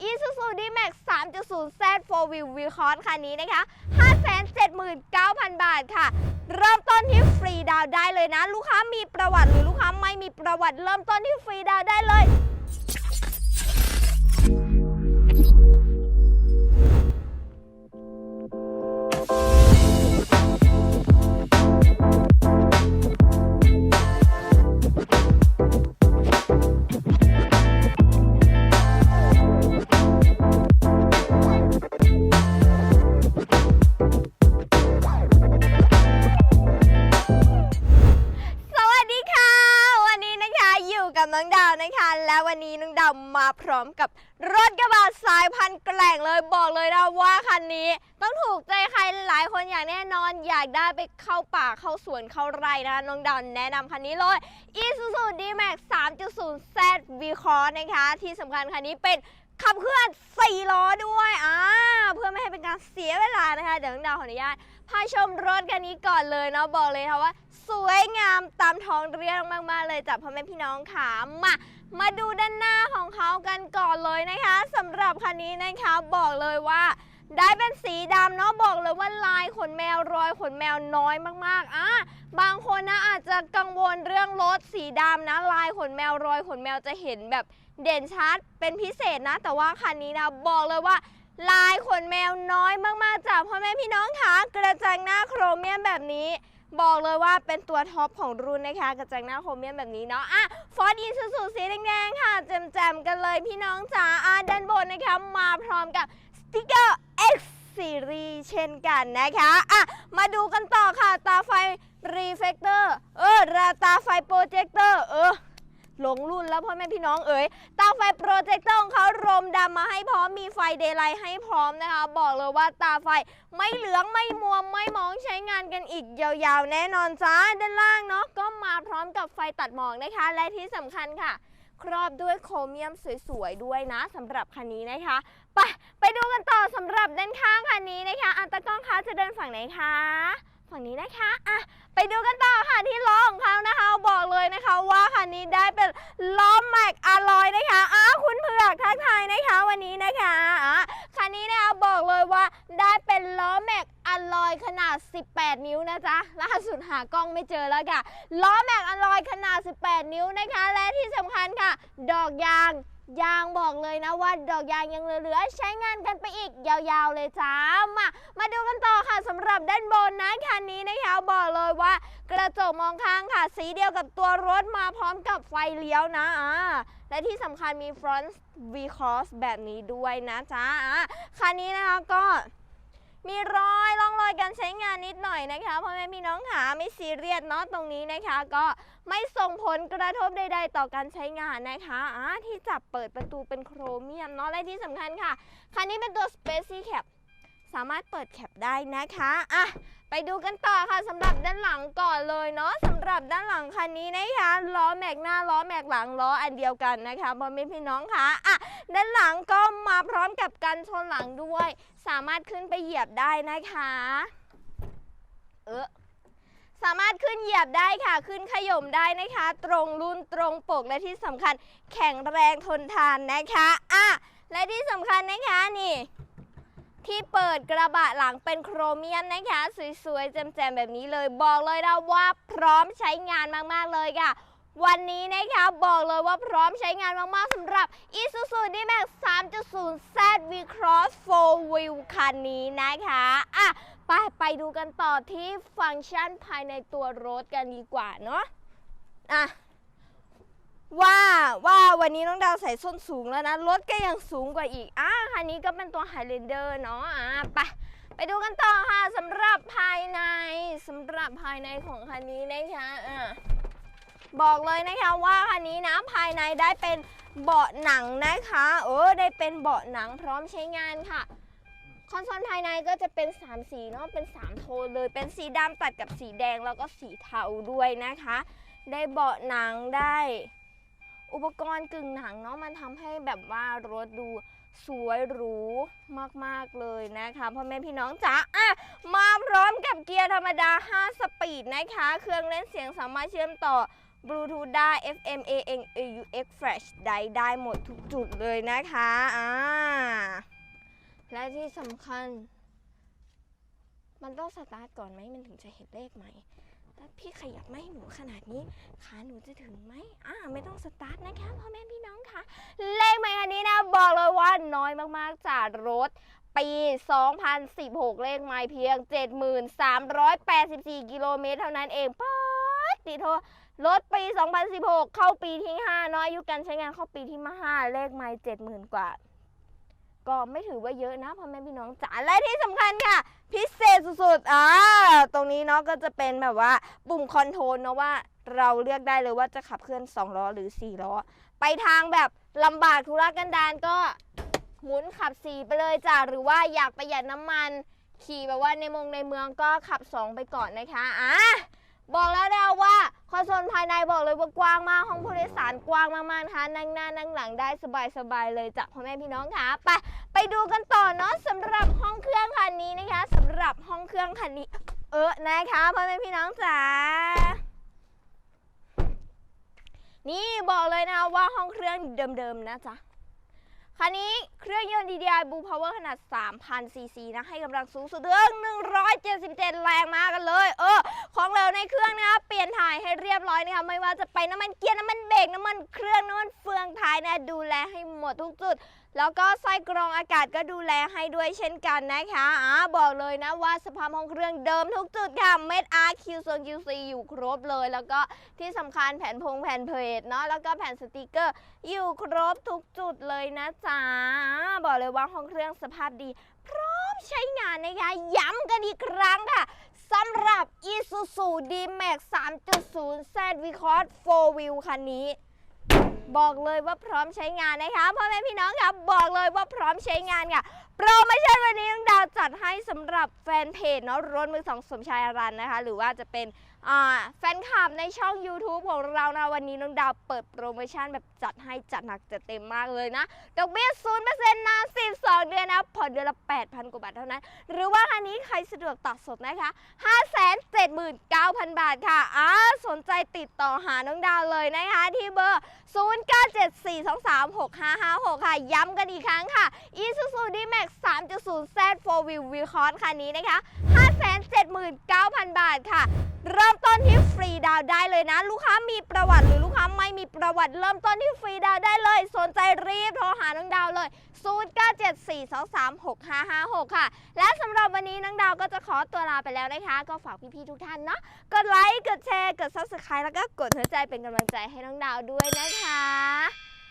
Isuzu D-Max 3.0 Z 4 Wheel v c o s คันนี้นะคะ 579,000 บาทค่ะ เริ่มต้นที่ฟรีดาวได้เลยนะ ลูกค้ามีประวัติหรือลูกค้าไม่มีประวัติเริ่มต้นที่ฟรีดาวได้เลย พร้อมกับรถกระบะสายพันธุ์แกล่งเลยบอกเลยนะว่าคันนี้ ต้องถูกใจใครหลายคนอย่างแน่นอน อยากได้ไปเข้าป่าเข้าสวนเข้าไร่นะน้องดาวแนะนำคันนี้เลย Isuzu D-Max 3.0 Z V-Cross นะคะ ที่สำคัญคันนี้เป็นขับเคลื่อน4ล้อด้วยอ่าเพื่อไม่ให้เป็นการเสียเวลานะคะ เดี๋ยวน้องดาวขออนุญาตพาชมรถกันนี้ก่อนเลยเนาะบอกเลยค่ะว่า สวยงามตามท้องเรื่องมาก ๆ เลยจากพ่อแม่พี่น้องค่ะมา มาดูด้านหน้าของเขากันก่อนเลยนะคะสำหรับคันนี้นะคะบอกเลยว่า ได้เป็นสีดำเนาะบอกเลยว่าลายขนแมวรอยขนแมวน้อยมากๆอะบางคนนะอาจจะกังวลเรื่องรถสีดำนะลายขนแมวรอยขนแมวจะเห็นแบบเด่นชัดเป็นพิเศษนะ แต่ว่าคันนี้นะบอกเลยว่าลายขนแมวน้อยมากๆจากพ่อแม่พี่น้องค่ะกระจังหน้าโครเมียมแบบนี้ บอกเลยว่าเป็นตัวท็อปของรุ่นนะคะกระจังหน้าโครเมียมแบบนี้เนาะอะฟอร์ดอีซูซูสีแดงๆค่ะแจมๆกันเลยพี่น้องจ๋าอะด้านบนนะคะมาพร้อมกับสติกเกอร์ X Series เช่นกันนะคะอะมาดูกันต่อค่ะตาไฟรีเฟกเตอร์เออราตาไฟโปรเจคเตอร์เออ หลงรุ่นแล้วพ่อแม่พี่น้องเอ๋ยตาไฟโปรเจคเตอร์ของเขารมดำมาให้พร้อมมีไฟเดย์ไลท์ให้พร้อมนะคะ บอกเลยว่าตาไฟไม่เหลืองไม่มัวไม่มองใช้งานกันอีกยาวๆ แน่นอนจ้าด้านล่างเนาะก็มาพร้อมกับไฟตัดหมอกนะคะ และที่สำคัญค่ะ ครอบด้วยโครเมียมสวยๆ ด้วยนะสำหรับคันนี้นะคะไปไปดูกันต่อสำหรับด้านข้างคันนี้นะคะอันตะกล้องคะจะเดินฝั่งไหนคะ ฝั่งนี้นะคะอะไปดูกันต่อค่ะที่ล้อของเขานะคะบอกเลยนะคะว่าคันนี้ได้เป็นล้อแม็กอะลอยนะคะอ้าคุณเผือกทักทายนะคะวันนี้นะคะอะคันนี้นะคะบอกเลยว่าได้เป็นล้อแม็กอะลอยขนาด 18 นิ้วนะจ๊ะล่าสุดหากล้องไม่เจอแล้วค่ะล้อแม็กอะลอยขนาด 18 นิ้วนะคะ และที่สำคัญค่ะ ดอกยาง ยางบอกเลยนะว่าดอกยางยังเหลือใช้งานกันไปอีกยาวๆเลยจ้ามามาดูกันต่อค่ะสำหรับด้านบนนะคันนี้นะคะบอกเลยว่ากระจกมองข้างค่ะ สีเดียวกับตัวรถมาพร้อมกับไฟเลี้ยวนะอ่าและที่สำคัญมี front V cross แบบนี้ด้วยนะจ๊ะอ่าคันนี้นะคะก็มีรอยร่องรอยการใช้งานนิดหน่อยนะคะพ่อแม่พี่น้องค่ะไม่ซีเรียสเนาะตรงนี้นะคะ ก็ ไม่ส่งผลกระทบใด ๆ ต่อการใช้งานนะคะอ่าที่จับเปิดประตูเป็นโครเมียมเนาะและที่สำคัญค่ะ คันนี้เป็นตัว Spacey Cap สามารถเปิดแคปได้นะคะอะไปดูกันต่อค่ะสำหรับด้านหลังก่อนเลยเนาะสำหรับด้านหลังคันนี้นะคะล้อแม็กหน้าล้อแม็กหลังล้ออันเดียวกันนะคะพ่อแม่พี่น้องค่ะอะด้านหลังก็มาพร้อมกับกันชนหลังด้วย สามารถขึ้นไปเหยียบได้นะคะ เออสามารถขึ้น เหยียบได้ค่ะ ขึ้นขย่มได้นะคะ ตรงรุ่นตรงปกและที่สำคัญแข็งแรงทนทานนะคะอะและที่สำคัญนะคะนี่ที่เปิดกระบะหลังเป็นโครเมียมนะคะ สวยๆแจ่มๆแบบนี้เลย บอกเลยนะว่าพร้อมใช้งานมากๆเลยค่ะ วันนี้นะคะบอกเลยว่าพร้อมใช้งานมากๆสำหรับ Isuzu D-Max 3.0 Z V-Cross 4 Wheel คันนี้นะคะอะ ไปไปดูกันต่อที่ฟังก์ชันภายในตัวรถกันดีกว่าเนาะอะว่าว่าวันนี้น้องดาวใส่ส้นสูงแล้วนะ รถก็ยังสูงกว่าอีกอะคันนี้ก็เป็นตัว Highlander เนาะอะไปไปดูกันต่อค่ะสำหรับภายในสำหรับภายในของคันนี้นะคะอะบอกเลยนะคะว่าคันนี้นะภายในได้เป็นเบาะหนังนะคะ เออได้เป็นเบาะหนังพร้อมใช้งานค่ะ อนโซลภายในก็จะเป็น 3 สีเนาะเป็น 3 โทนเลยเป็นสีดำตัดกับสีแดงแล้วก็สีเทาด้วยนะคะ ได้เบาะหนังได้อุปกรณ์กึ่งหนังเนาะมันทำให้แบบว่ารถดูสวยหรูมากๆเลยนะคะพ่อแม่พี่น้องจ๋าอะมาพร้อมกับเกียร์ธรรมดา 5 สปีดนะคะ เครื่องเล่นเสียงสามารถเชื่อมต่อบลูทูธได้ FM AM AUX Flash ได้ได้หมดทุกจุดเลยนะคะอ่า และที่สำคัญ มันต้องสตาร์ทก่อนไหมมันถึงจะเห็นเลขไหมถ้าพี่ขยับไม่ให้หนูขนาดนี้ ขาหนูจะถึงไหมอ่าไม่ต้องสตาร์ทนะคะพ่อแม่พี่น้องคะเลขใหม่คันนี้นะบอกเลยว่าน้อยมากๆจากรถปี 2016 เลขไม้เพียง 7384 กิโลเมตรเท่านั้นเองป๊าดติโทรถปี 2016 เข้าปีที่5เนาะอายุการใช้งานเข้าปีที่มา5เลขไม้70,000 กว่า ก็ไม่ถือว่าเยอะนะพ่อแม่พี่น้องจ๋าและที่สำคัญค่ะ พิเศษสุดๆอ่าตรงนี้เนาะก็จะเป็นแบบว่าปุ่มคอนโทรลเนาะว่าเราเลือกได้เลยว่าจะขับเคลื่อน 2 ล้อหรือ 4 ล้อ ไปทางแบบลำบากทุรกันดารก็หมุนขับ 4 ไปเลยจ้ะหรือว่าอยากประหยัดน้ำมัน ขี่แบบว่าในเมองในเมืองก็ขับ 2 ไปก่อนนะคะอะบอกแล้วนะว่า คอนโซลภายในบอกเลยว่ากว้างมากห้องผู้โดยสารกว้างมากๆนะคะนั่งหน้านั่งหลังได้สบายๆเลยจ้ะพ่อแม่พี่น้องค่ะไปไปดูกันต่อเนาะสำหรับห้องเครื่องคันนี้นะคะสำหรับห้องเครื่องคันนี้ เออนะคะพ่อแม่พี่น้องจ๋านี่บอกเลยนะว่าห้องเครื่องเดิมๆนะจ๊ะคันนี้เครื่องยนต์ DDI Blue Power ขนาด 3,000 ซีซีนะ ให้กำลังสูงสุดถึง177 แรงมากันเลย เออ ของเหลวในเครื่อง ม่ให้เรียบร้อยนะคะไม่ว่าจะไปน้ำมันเกียร์น้ำมันเบรกน้ำมันเครื่องน้ำมันเฟืองท้ายนะดูแลให้หมดทุกจุด แล้วก็ไส้กรองอากาศก็ดูแลให้ด้วยเช่นกันนะคะอ่าบอกเลยนะว่าสภาพห้องเครื่องเดิมทุกจุดค่ะเม็ด RQ โซน QC อยู่ครบเลย แล้วก็ที่สำคัญแผ่นพงแผ่นเพลทเนาะแล้วก็แผ่นสติกเกอร์อยู่ครบทุกจุดเลยนะจ๊ะบอกเลยว่าห้องเครื่องสภาพดี พร้อมใช้งานนะคะย้ำกันอีกครั้งค่ะ สำหรับ Isuzu D-Max 3.0 Z V-Cross 4 Wheel คันนี้ บอกเลยว่าพร้อมใช้งานนะคะพ่อแม่พี่น้องครับบอกเลยว่าพร้อมใช้งานค่ะโปรโมชั่นวันนี้น้องดาวจัดให้สำหรับแฟนเพจเนาะรถมือสองสมชายอารันนะคะ หรือว่าจะเป็นอ่าแฟนคลับในช่อง YouTube ของเรานะวันนี้น้องดาวเปิดโปรโมชั่นแบบจัดให้จัดหนักจัดเต็มมากเลยนะ ดอกเบี้ยศูนย์เปอร์เซ็นต์นาน12เดือนนะผ่อนเดือนละ8,000กว่าบาทเท่านั้น หรือว่าคันนี้ใครสะดวกตัดสดนะคะ579,000บาทค่ะอ่าสนใจติดต่อหาน้องดาวเลยนะคะ ที่เบอร์0974236556ค่ะ ย้ำกันอีกครั้งค่ะ Isuzu Max 3.0 Z 4 Wheel v i c o r คันนี้นะคะ 579,000 บาทค่ะ เริ่มต้นที่ฟรีดาวได้เลยนะ ลูกค้ามีประวัติหรือลูกค้าไม่มีประวัติเริ่มต้นที่ฟรีดาวได้เลย สนใจรีบโทรหาน้องดาวเลย 0974236556 ค่ะ และสำหรับวันนี้น้องดาวก็จะขอตัวลาไปแล้วนะคะ ก็ฝากพี่ๆทุกท่านเนาะกดไลค์กดแชร์กด subscribe แล้วก็กดหัวใจเป็นกำลังใจให้น้องดาวด้วยนะคะ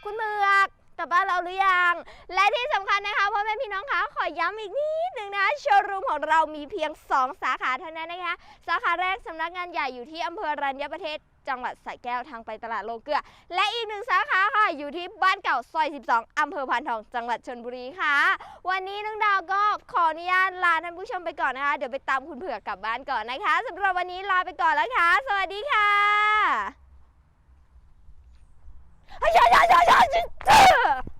คุณเมือก กับบ้านเราหรือยัง และที่สำคัญนะคะพ่อแม่พี่น้องคะขอย้ำอีกนิดนึงนะโชว์รูมของเรามีเพียง 2 สาขาเท่านั้นนะคะ สาขาแรกสำนักงานใหญ่อยู่ที่อำเภอรัญญประเทศจังหวัดสระแก้วทางไปตลาดโลเกลือ และอีกหนึ่งสาขาค่ะ อยู่ที่บ้านเก่าซอย 12 อำเภอพานทอง จังหวัดชนบุรีค่ะ วันนี้น้องดาวก็ขออนุญาตลาท่านผู้ชมไปก่อนนะคะ เดี๋ยวไปตามคุณเผือกกลับบ้านก่อนนะคะสำหรับวันนี้ลาไปก่อนแล้วค่ะ สวัสดีค่ะ 哎呀呀呀呀你这！